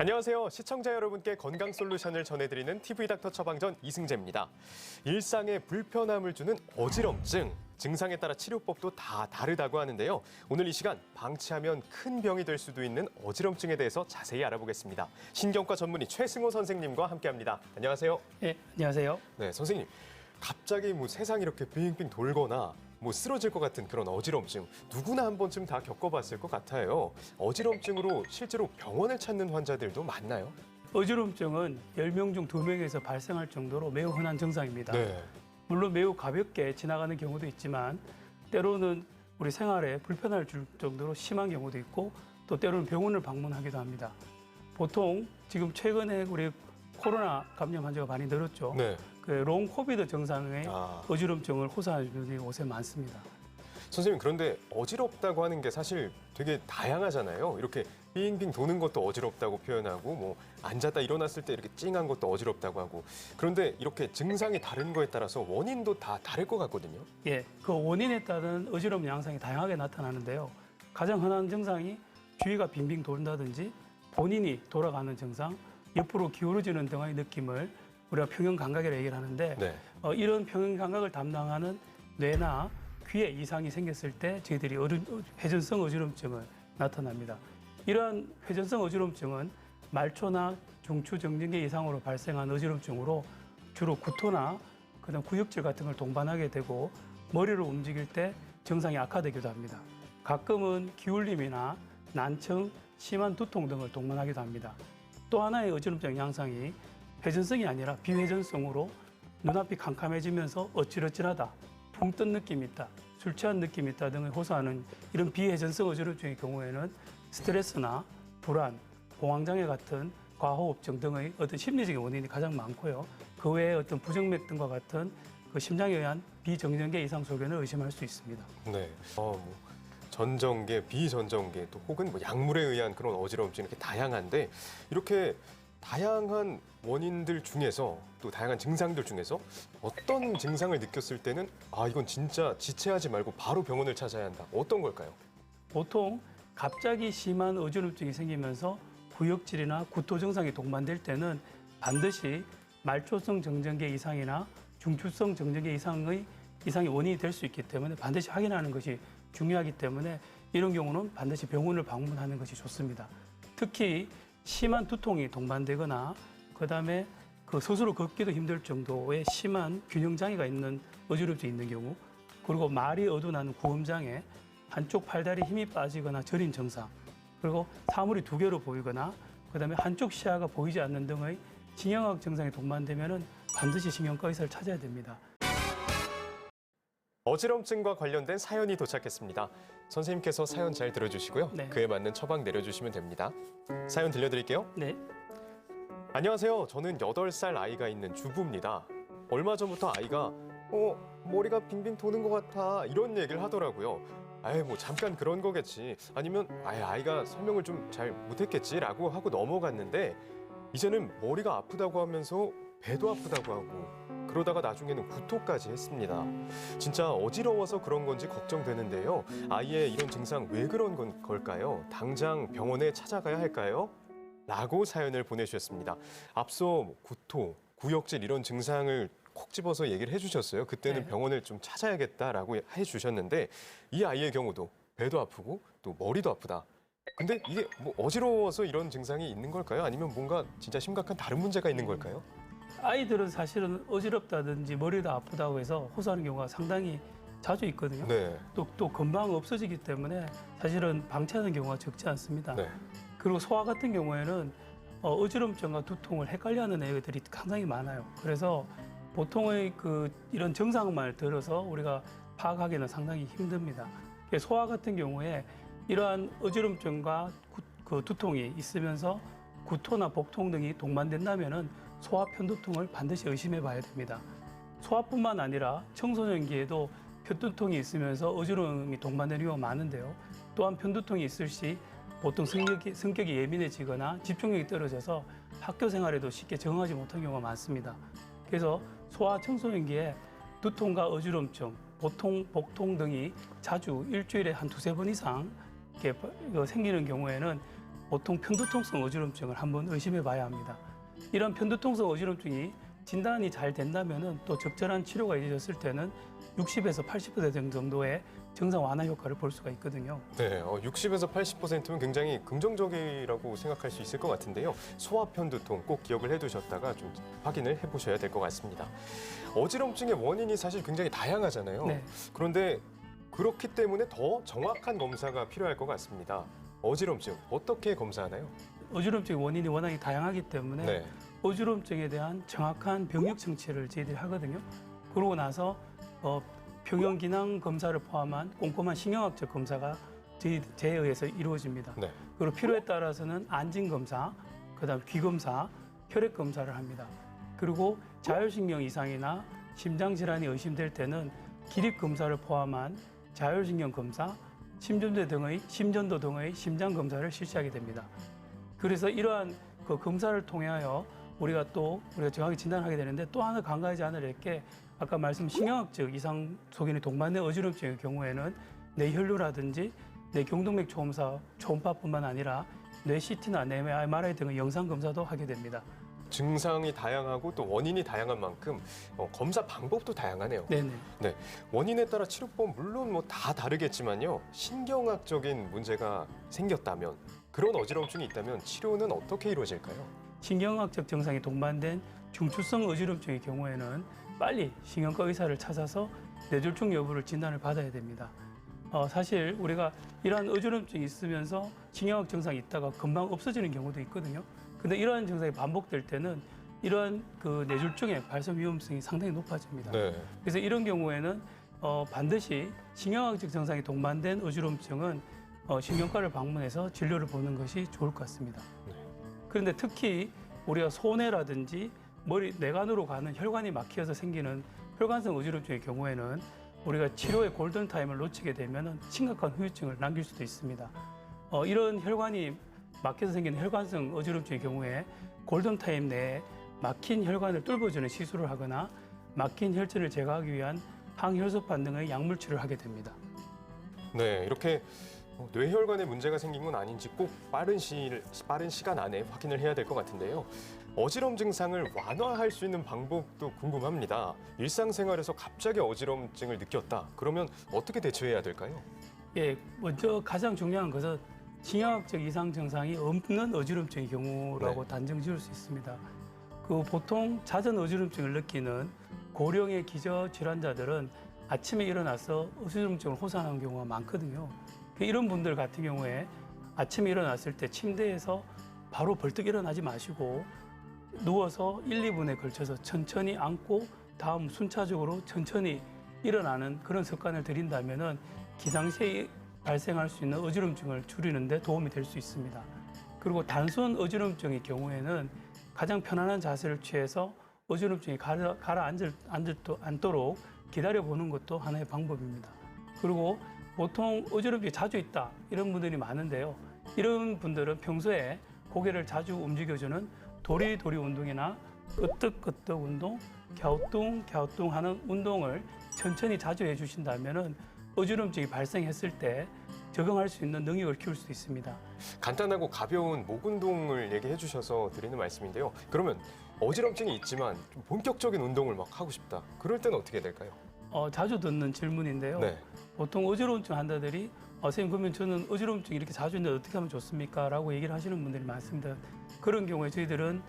안녕하세요. 시청자 여러분께 건강 솔루션을 전해드리는 TV 닥터 처방전 이승재입니다. 일상에 불편함을 주는 어지럼증. 증상에 따라 치료법도 다 다르다고 하는데요. 오늘 이 시간 방치하면 큰 병이 될 수도 있는 어지럼증에 대해서 자세히 알아보겠습니다. 신경과 전문의 최승호 선생님과 함께합니다. 안녕하세요. 예, 안녕하세요. 네, 선생님. 갑자기 뭐 세상이 이렇게 빙빙 돌거나 뭐 쓰러질 것 같은 그런 어지럼증 누구나 한 번쯤 다 겪어봤을 것 같아요. 어지럼증으로 실제로 병원을 찾는 환자들도 많나요? 어지럼증은 10명 중 2명에서 발생할 정도로 매우 흔한 증상입니다. 네. 물론 매우 가볍게 지나가는 경우도 있지만 때로는 우리 생활에 불편을 줄 정도로 심한 경우도 있고 또 때로는 병원을 방문하기도 합니다. 보통 지금 최근에 우리 코로나 감염 환자가 많이 늘었죠. 네. 그롱 코비드 증상의 아. 어지럼증을 호소하는 분들이 요새 많습니다. 선생님 그런데 어지럽다고 하는 게 사실 되게 다양하잖아요. 이렇게 빙빙 도는 것도 어지럽다고 표현하고 뭐 앉았다 일어났을 때 이렇게 찡한 것도 어지럽다고 하고 그런데 이렇게 증상이 다른 거에 따라서 원인도 다 다를 것 같거든요. 예, 그 원인에 따른 어지러움 양상이 다양하게 나타나는데요. 가장 흔한 증상이 주위가 빙빙 돈다든지 본인이 돌아가는 증상, 옆으로 기울어지는 등의 느낌을 우리가 평형 감각이라 얘기를 하는데 네. 어, 이런 평형 감각을 담당하는 뇌나 귀에 이상이 생겼을 때 저희들이 어른, 회전성 어지럼증을 나타납니다. 이러한 회전성 어지럼증은 말초나 중추 정전계 이상으로 발생한 어지럼증으로 주로 구토나 그다음 구역질 같은 걸 동반하게 되고 머리를 움직일 때 증상이 악화되기도 합니다. 가끔은 기울림이나 난청, 심한 두통 등을 동반하기도 합니다. 또 하나의 어지럼증 양상이 회전성이 아니라 비회전성으로 눈앞이 캄캄해지면서 어찌러찌하다, 붕 뜬 느낌이 있다, 술 취한 느낌이 있다 등을 호소하는 이런 비회전성 어지럼증의 경우에는 스트레스나 불안, 공황장애 같은 과호흡증 등의 어떤 심리적인 원인이 가장 많고요. 그 외에 어떤 부정맥 등과 같은 그 심장에 의한 비정전계 이상 소견을 의심할 수 있습니다. 네. 어, 뭐 전정계, 비전정계 또 혹은 뭐 약물에 의한 그런 어지럼증 이렇게 다양한데 이렇게 다양한 원인들 중에서 또 다양한 증상들 중에서 어떤 증상을 느꼈을 때는 아 이건 진짜 지체하지 말고 바로 병원을 찾아야 한다. 어떤 걸까요? 보통 갑자기 심한 어지럼증이 생기면서 구역질이나 구토 증상이 동반될 때는 반드시 말초성 정전계 이상이나 중추성 정전계 이상의 이상이 원인이 될 수 있기 때문에 반드시 확인하는 것이 중요하기 때문에 이런 경우는 반드시 병원을 방문하는 것이 좋습니다. 특히 심한 두통이 동반되거나 그다음에 그 스스로 걷기도 힘들 정도의 심한 균형 장애가 있는 어지럼증이 있는 경우 그리고 말이 어두나는 구음 장애 한쪽 팔다리 힘이 빠지거나 저린 증상 그리고 사물이 두 개로 보이거나 그다음에 한쪽 시야가 보이지 않는 등의 진형학 증상이 동반되면은 반드시 신경과 의사를 찾아야 됩니다. 어지럼증과 관련된 사연이 도착했습니다. 선생님께서 사연 잘 들어주시고요. 네. 그에 맞는 처방 내려주시면 됩니다. 사연 들려드릴게요. 네. 안녕하세요. 저는 8살 아이가 있는 주부입니다. 얼마 전부터 아이가 어, 머리가 빙빙 도는 것 같아 이런 얘기를 하더라고요. 아예 뭐 잠깐 그런 거겠지. 아니면 아예 아이가 설명을 좀 잘 못했겠지라고 하고 넘어갔는데 이제는 머리가 아프다고 하면서 배도 아프다고 하고 그러다가 나중에는 구토까지 했습니다. 진짜 어지러워서 그런 건지 걱정되는데요. 아이의 이런 증상 왜 그런 건 걸까요? 당장 병원에 찾아가야 할까요? 라고 사연을 보내주셨습니다. 앞서 뭐 구토, 구역질 이런 증상을 콕 집어서 얘기를 해주셨어요. 그때는 네. 병원을 좀 찾아야겠다라고 해주셨는데 이 아이의 경우도 배도 아프고 또 머리도 아프다. 근데 이게 뭐 어지러워서 이런 증상이 있는 걸까요? 아니면 뭔가 진짜 심각한 다른 문제가 있는 걸까요? 아이들은 사실은 어지럽다든지 머리가 아프다고 해서 호소하는 경우가 상당히 자주 있거든요. 네. 또, 또 금방 없어지기 때문에 사실은 방치하는 경우가 적지 않습니다. 네. 그리고 소아 같은 경우에는 어, 어지럼증과 두통을 헷갈려하는 애들이 상당히 많아요. 그래서 보통의 그 이런 증상만 들어서 우리가 파악하기는 상당히 힘듭니다. 소아 같은 경우에 이러한 어지럼증과 구- 그 두통이 있으면서 구토나 복통 등이 동반된다면은 소아 편두통을 반드시 의심해 봐야 됩니다. 소아뿐만 아니라 청소년기에도 편두통이 있으면서 어지러움이 동반되는 경우가 많은데요. 또한 편두통이 있을 시 보통 성격이, 성격이 예민해지거나 집중력이 떨어져서 학교 생활에도 쉽게 적응하지 못한 경우가 많습니다. 그래서 소아 청소년기에 두통과 어지럼증, 보통, 복통 등이 자주 일주일에 한 두세 번 이상 생기는 경우에는 보통 편두통성 어지럼증을 한번 의심해 봐야 합니다. 이런 편두통성 어지럼증이 진단이 잘 된다면은 또 적절한 치료가 이루어졌을 때는 60에서 80% 정도의 증상 완화 효과를 볼 수가 있거든요. 네, 어, 60에서 80%면 굉장히 긍정적이라고 생각할 수 있을 것 같은데요. 소아 편두통 꼭 기억을 해두셨다가 좀 확인을 해보셔야 될 것 같습니다. 어지럼증의 원인이 사실 굉장히 다양하잖아요. 네. 그런데 그렇기 때문에 더 정확한 검사가 필요할 것 같습니다. 어지럼증 어떻게 검사하나요? 어지럼증의 원인이 워낙에 다양하기 때문에 네. 어지럼증에 대한 정확한 병력 청취를 저희들이 하거든요. 그러고 나서 어, 병영 기능 검사를 포함한 꼼꼼한 신경학적 검사가 저희 제에 의해서 이루어집니다. 네. 그리고 필요에 따라서는 안진 검사, 그다음 귀 검사, 혈액 검사를 합니다. 그리고 자율신경 이상이나 심장 질환이 의심될 때는 기립 검사를 포함한 자율신경 검사, 심전도 등의 심전도 등의 심장 검사를 실시하게 됩니다. 그래서 이러한 그 검사를 통하여 우리가 또 우리가 정확히 진단하게 되는데 또 하나 간과하지 않을 게 아까 말씀 신경학적 이상 소견이 동반된 어지럼증의 경우에는 뇌혈류라든지 뇌 경동맥 초음파 초음파뿐만 아니라 뇌 CT나 뇌 MRI 등의 영상 검사도 하게 됩니다. 증상이 다양하고 또 원인이 다양한 만큼 어, 검사 방법도 다양하네요. 네네. 원인에 따라 치료법 물론 뭐 다 다르겠지만요. 신경학적인 문제가 생겼다면 그런 어지럼증이 있다면 치료는 어떻게 이루어질까요? 신경학적 증상이 동반된 중추성 어지럼증의 경우에는 빨리 신경과 의사를 찾아서 뇌졸중 여부를 진단을 받아야 됩니다. 어, 사실 우리가 이러한 어지럼증이 있으면서 신경학 증상이 있다가 금방 없어지는 경우도 있거든요. 근데 이러한 증상이 반복될 때는 이러한 그 뇌졸중의 발생 위험성이 상당히 높아집니다. 네. 그래서 이런 경우에는 어, 반드시 신경학적 증상이 동반된 어지럼증은 어, 신경과를 방문해서 진료를 보는 것이 좋을 것 같습니다. 네. 그런데 특히 우리가 손해라든지 머리 뇌관으로 가는 혈관이 막혀서 생기는 혈관성 어지럼증의 경우에는 우리가 치료의 골든 타임을 놓치게 되면 심각한 후유증을 남길 수도 있습니다. 어, 이런 혈관이 막혀서 생기는 혈관성 어지럼증의 경우에 골든 타임 내에 막힌 혈관을 뚫어주는 시술을 하거나 막힌 혈전을 제거하기 위한 항혈소판 등의 약물 치료를 하게 됩니다. 네, 이렇게 어, 뇌혈관에 문제가 생긴 건 아닌지 꼭 빠른 시 빠른 시간 안에 확인을 해야 될 것 같은데요. 어지럼 증상을 완화할 수 있는 방법도 궁금합니다. 일상생활에서 갑자기 어지럼증을 느꼈다. 그러면 어떻게 대처해야 될까요? 예, 먼저 가장 중요한 것은 신경학적 이상 증상이 없는 어지럼증의 경우라고 네. 단정 지을 수 있습니다. 그 보통 잦은 어지럼증을 느끼는 고령의 기저 질환자들은 아침에 일어나서 어지럼증을 호소하는 경우가 많거든요. 그 이런 분들 같은 경우에 아침에 일어났을 때 침대에서 바로 벌떡 일어나지 마시고 누워서 1, 2분에 걸쳐서 천천히 앉고 다음 순차적으로 천천히 일어나는 그런 습관을 들인다면은 기상시에 발생할 수 있는 어지럼증을 줄이는데 도움이 될 수 있습니다. 그리고 단순 어지럼증의 경우에는 가장 편안한 자세를 취해서 어지럼증이 가라, 가라앉을 앉을, 않도록 기다려 보는 것도 하나의 방법입니다. 그리고 보통 어지럼증이 자주 있다 이런 분들이 많은데요. 이런 분들은 평소에 고개를 자주 움직여주는 도리도리 운동이나 끄떡끄떡 운동, 갸우뚱 갸우뚱 하는 운동을 천천히 자주 해주신다면은 어지럼증이 발생했을 때 적응할 수 있는 능력을 키울 수 있습니다. 간단하고 가벼운 목 운동을 얘기해 주셔서 드리는 말씀인데요. 그러면 어지럼증이 있지만 좀 본격적인 운동을 막 하고 싶다. 그럴 때는 어떻게 될까요? 어, 자주 듣는 질문인데요. 네. 보통 어지럼증 환자들이 어, 선생님 그러면 저는 어지럼증이 이렇게 자주 있는데 어떻게 하면 좋습니까? 라고 얘기를 하시는 분들이 많습니다. 그런 경우에 저희들은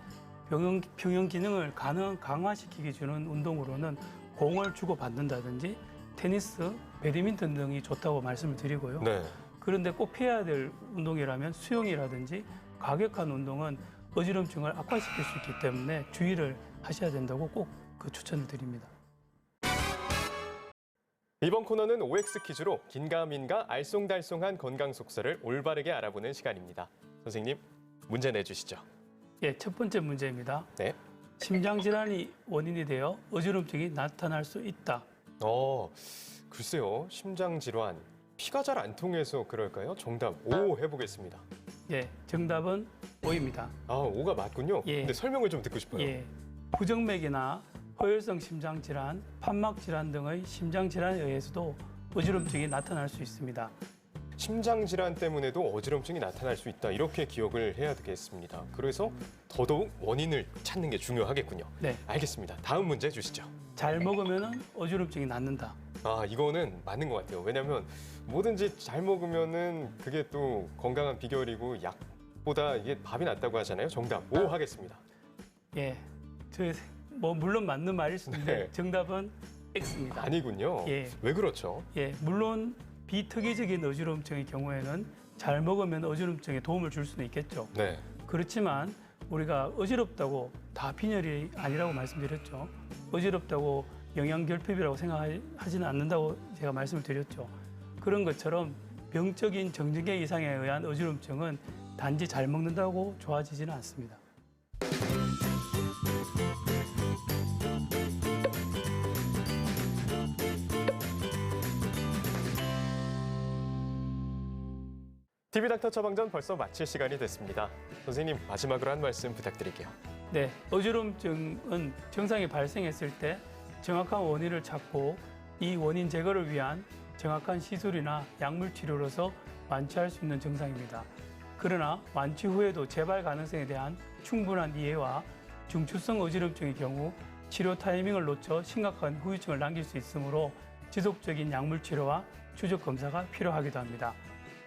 병영, 병영 기능을 가능, 강화시키게 주는 운동으로는 공을 주고 받는다든지 테니스, 배드민턴 등이 좋다고 말씀을 드리고요. 네. 그런데 꼭 피해야 될 운동이라면 수영이라든지 과격한 운동은 어지럼증을 악화시킬 수 있기 때문에 주의를 하셔야 된다고 꼭 그 추천을 드립니다. 이번 코너는 OX 퀴즈로 긴가민가 알쏭달쏭한 건강 속설을 올바르게 알아보는 시간입니다. 선생님, 문제 내주시죠. 예, 첫 번째 문제입니다. 네. 심장 질환이 원인이 되어 어지럼증이 나타날 수 있다. 어, 글쎄요. 심장 질환. 피가 잘 안 통해서 그럴까요? 정답 O 해보겠습니다. 예, 정답은 O입니다. 아, O가 맞군요. 예. 근데 설명을 좀 듣고 싶어요. 예, 부정맥이나 허혈성 심장 질환, 판막 질환 등의 심장 질환에 의해서도 어지럼증이 나타날 수 있습니다. 심장 질환 때문에도 어지럼증이 나타날 수 있다. 이렇게 기억을 해야 되겠습니다. 그래서 더더욱 원인을 찾는 게 중요하겠군요. 네, 알겠습니다. 다음 문제 주시죠. 잘 먹으면 어지럼증이 낫는다. 아, 이거는 맞는 것 같아요. 왜냐하면 뭐든지 잘 먹으면은 그게 또 건강한 비결이고 약보다 이게 밥이 낫다고 하잖아요. 정답 오 하겠습니다. 예, 저 뭐 물론 맞는 말일 수 있는데 네. 정답은 X입니다. 아니군요. 예. 왜 그렇죠? 예, 물론 비특이적인 어지럼증의 경우에는 잘 먹으면 어지럼증에 도움을 줄 수는 있겠죠. 네. 그렇지만 우리가 어지럽다고 다 빈혈이 아니라고 말씀드렸죠. 어지럽다고 영양결핍이라고 생각하지는 않는다고 제가 말씀을 드렸죠. 그런 것처럼 병적인 정신계 이상에 의한 어지럼증은 단지 잘 먹는다고 좋아지지는 않습니다. TV 닥터 처방전 벌써 마칠 시간이 됐습니다. 선생님 마지막으로 한 말씀 부탁드릴게요. 네, 어지럼증은 증상이 발생했을 때 정확한 원인을 찾고 이 원인 제거를 위한 정확한 시술이나 약물 치료로서 완치할 수 있는 증상입니다. 그러나 완치 후에도 재발 가능성에 대한 충분한 이해와 중추성 어지럼증의 경우 치료 타이밍을 놓쳐 심각한 후유증을 남길 수 있으므로 지속적인 약물 치료와 추적 검사가 필요하기도 합니다.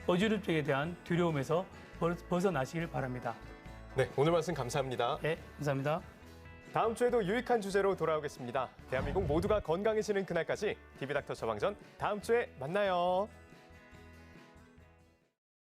어지럼증에 대한 두려움에서 벗- 벗어나시길 바랍니다. 네, 오늘 말씀 감사합니다. 네, 감사합니다. 다음 주에도 유익한 주제로 돌아오겠습니다. 대한민국 모두가 건강해지는 그날까지 TV 닥터 처방전 다음 주에 만나요.